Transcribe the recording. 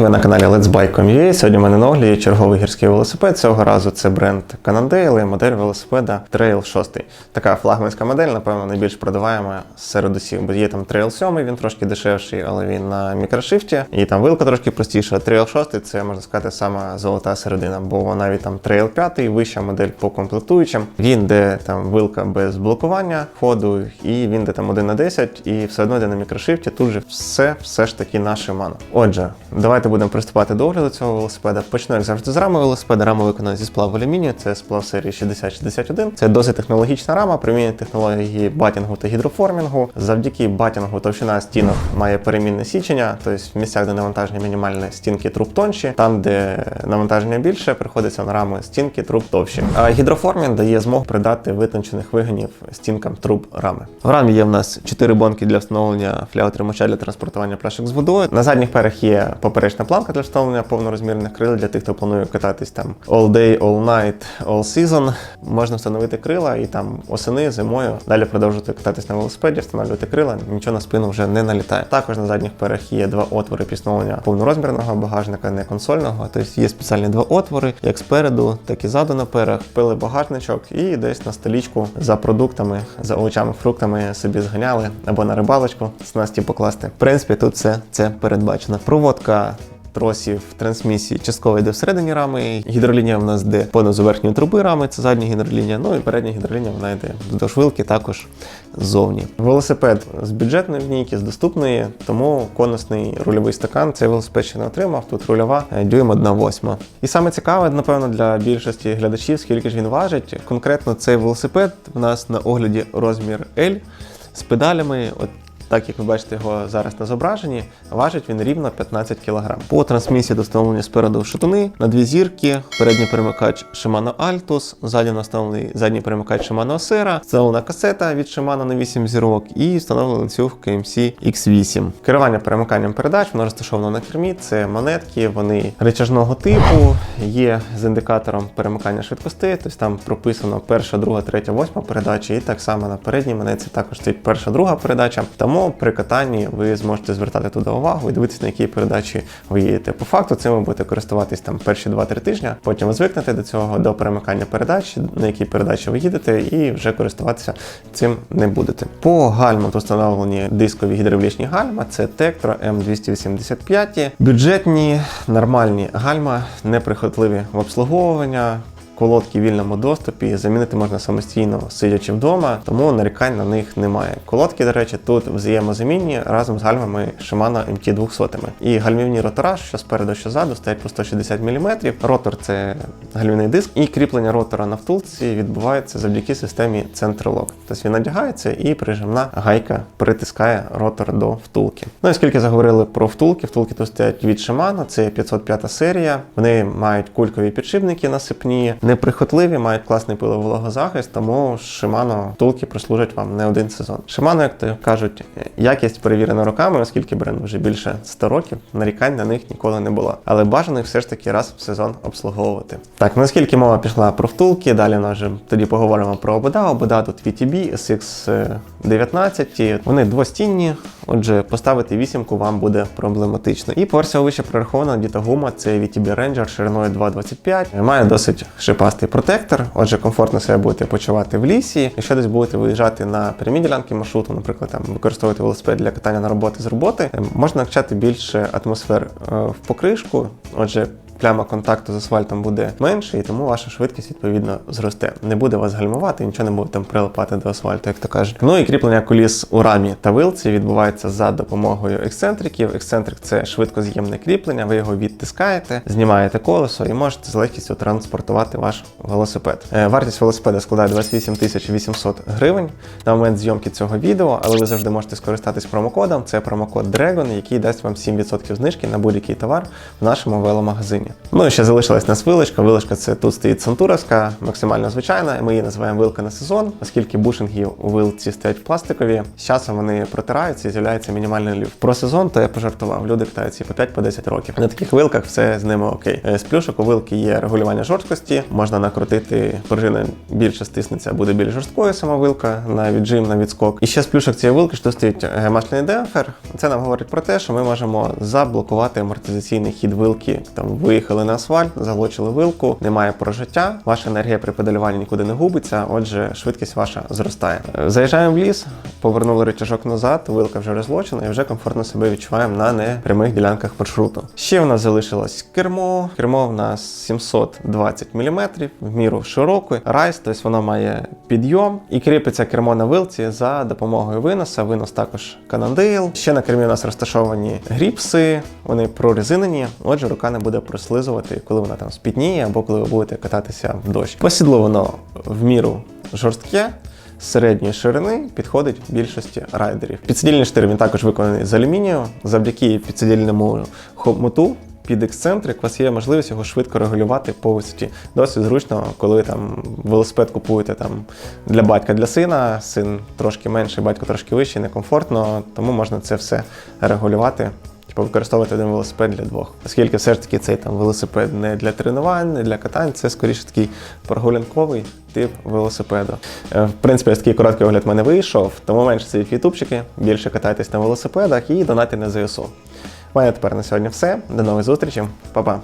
Ви на каналі Let's Bike.com.ua. Сьогодні в мене на огляді черговий гірський велосипед. Цього разу це бренд Cannondale і модель велосипеда Trail 6. Така флагманська модель, напевно, найбільш продаваєма серед усіх. Бо є там Trail 7, він трошки дешевший, але він на мікрошифті. І там вилка трошки простіша. Trail 6 це можна сказати сама золота середина, бо навіть там Trail 5 вища модель по комплектуючим. Він де там вилка без блокування ходу, і він де там 1 на 10, і все одно йде на мікрошифті. Тут же все, все ж таки на Shimano. Отже, давайте будемо приступати до огляду цього велосипеда. Почну, як завжди, з рами велосипеда. Рама виконана зі сплаву алюмінію, це сплав серії 6061. Це досить технологічна рама, примінює технології батінгу та гідроформінгу. Завдяки батінгу товщина стінок має перемінне січення, тобто в місцях, де навантаження мінімальне, стінки труб тонші, там, де навантаження більше, приходиться на раму стінки труб товщі. А гідроформінг дає змогу придати витончених вигинів стінкам труб рами. В рамі є в нас 4 бонки для встановлення фляготримача для транспортування пляшок з водою. На задніх перах є поперечна планка для встановлення повнорозмірних крил для тих, хто планує кататись там all day, all night, all season. Можна встановити крила і там осени, зимою далі продовжувати кататись на велосипеді, встановлювати крила, нічого на спину вже не налітає. Також на задніх перах є два отвори під повнорозмірного багажника, не консольного. Тобто є спеціальні два отвори, як спереду, так і ззаду на перах, пили багажничок і десь на столічку за продуктами, за овочами, фруктами собі зганяли або на рибалочку снасті покласти. В принципі, тут все це передбачено. Проводка тросів трансмісії частково йде всередині рами. Гідролінія в нас йде понизу верхньої труби рами, це задня гідролінія. Ну і передня гідролінія вона йде вздовж вилки також ззовні. Велосипед з бюджетної лінійки, з доступної, тому конусний рульовий стакан цей велосипед ще не отримав. Тут рульова е, дюйм 1,8. І саме цікаве, напевно, для більшості глядачів, скільки ж він важить. Конкретно цей велосипед в нас на огляді розмір L з педалями. От так як ви бачите його зараз на зображенні, важить він рівно 15 кг. По трансмісії доставлені спереду шатуни на дві зірки, передній перемикач Shimano Altus, ззаді наставлений задній перемикач Shimano Sera, встановлена касета від Shimano на 8 зірок і встановлений ланцюг KMC X8. Керування перемиканням передач воно розташовано на кермі. Це монетки, вони речажного типу, є з індикатором перемикання швидкостей, тобто там прописано перша, друга, третя, восьма передача, і так само на передній монетці також стоїть перша, друга передача. Тому при катанні ви зможете звертати туди увагу і дивитися, на які передачі ви їдете. По факту цим ви будете користуватись там перші 2-3 тижні, потім ви звикнете до цього, до перемикання передач, на які передачі ви їдете, і вже користуватися цим не будете. По гальмам встановлені дискові гідравлічні гальма, це Tektro M285, бюджетні, нормальні гальма, неприхотливі в обслуговування. Колодки в вільному доступі замінити можна самостійно сидячи вдома, тому нарікань на них немає. Колодки, до речі, тут взаємозамінні разом з гальмами Shimano MT 200. І гальмівні ротора, що спереду, що ззаду, стоять по 160 мм. Ротор це гальмівний диск, і кріплення ротора на втулці відбувається завдяки системі Centrolock. Тобто він надягається і прижимна гайка притискає ротор до втулки. Ну і скільки заговорили про втулки, втулки тут стоять від Shimano, це 505 серія. Вони мають кулькові підшипники насипні неприхотливі, мають класний пиловологозахист, тому Shimano втулки прослужать вам не один сезон. Shimano, як то кажуть, якість перевірена роками, оскільки бренд вже більше 100 років, нарікань на них ніколи не було. Але бажано все ж таки раз в сезон обслуговувати. Так, наскільки мова пішла про втулки, далі ми вже тоді поговоримо про обода. Обода тут VTB SX19, вони двостінні, отже, поставити вісімку вам буде проблематично. І по вище прорахована діта гума, це VTB Ranger шириною 2,25, має досить шипастий протектор, отже, комфортно себе будете почувати в лісі. Якщо десь будете виїжджати на прямі ділянки маршруту, наприклад, там використовувати велосипед для катання на роботи з роботи, е, можна накачати більше атмосфер е, в покришку. Отже, пляма контакту з асфальтом буде менше, і тому ваша швидкість відповідно зросте. Не буде вас гальмувати, нічого не буде там прилипати до асфальту, як то кажуть. Ну і кріплення коліс у рамі та вилці відбувається за допомогою ексцентриків. Ексцентрик це швидкоз'ємне кріплення, ви його відтискаєте, знімаєте колесо і можете з легкістю транспортувати ваш велосипед. Е, Вартість велосипеда складає 28 тисяч 800 гривень на момент зйомки цього відео, але ви завжди можете скористатись промокодом. Це промокод DRAGON, який дасть вам 7% знижки на будь-який товар в нашому веломагазині. Ну і ще залишилась нас вилочка. Вилочка це тут стоїть сантуровська, максимально звичайна. Ми її називаємо вилка на сезон, оскільки бушинги у вилці стоять пластикові. З часом вони протираються і з'являється мінімальний люфт. Про сезон то я пожартував. Люди катаються і по 5-10 років. На таких вилках все з ними окей. Е, З плюшок у вилки є регулювання жорсткості. Можна накрутити пружина більше стиснеться, буде більш жорсткою сама вилка на віджим, на відскок. І ще з плюшок цієї вилки що стоїть масляний демпфер. Це нам говорить про те, що ми можемо заблокувати амортизаційний хід вилки. Там виїхали на асфальт, залочили вилку, немає прожиття. Ваша енергія при педалюванні нікуди не губиться, отже, швидкість ваша зростає. Е, Заїжджаємо в ліс, повернули рычажок назад, вилка вже розлочена і вже комфортно себе відчуваємо на непрямих ділянках маршруту. Ще в нас залишилось кермо. Кермо в нас 720 мм, в міру широкий. Райс, тобто воно має підйом і кріпиться кермо на вилці за допомогою виноса. Винос також Cannondale. Ще на кермі у нас розташовані гріпси, вони прорезинені, отже, рука не буде прослизувати, коли вона там спітніє або коли ви будете кататися в дощ. Посідло воно в міру жорстке. Середньої ширини підходить більшості райдерів. Підсидільний штир він також виконаний з алюмінію. Завдяки підсидільному хомуту під ексцентрик у вас є можливість його швидко регулювати по висоті. Досить зручно, коли там велосипед купуєте там для батька, для сина, син трошки менший, батько трошки вищий, некомфортно, тому можна це все регулювати. Використовувати один велосипед для двох. Оскільки все ж таки цей там велосипед не для тренувань, не для катань, це скоріше такий прогулянковий тип велосипеду. Е, В принципі, ось такий короткий огляд в мене вийшов, тому менше сидіть ютубчики, більше катайтесь на велосипедах і донати на ЗСУ. У мене тепер на сьогодні все. До нових зустрічей, Па-па!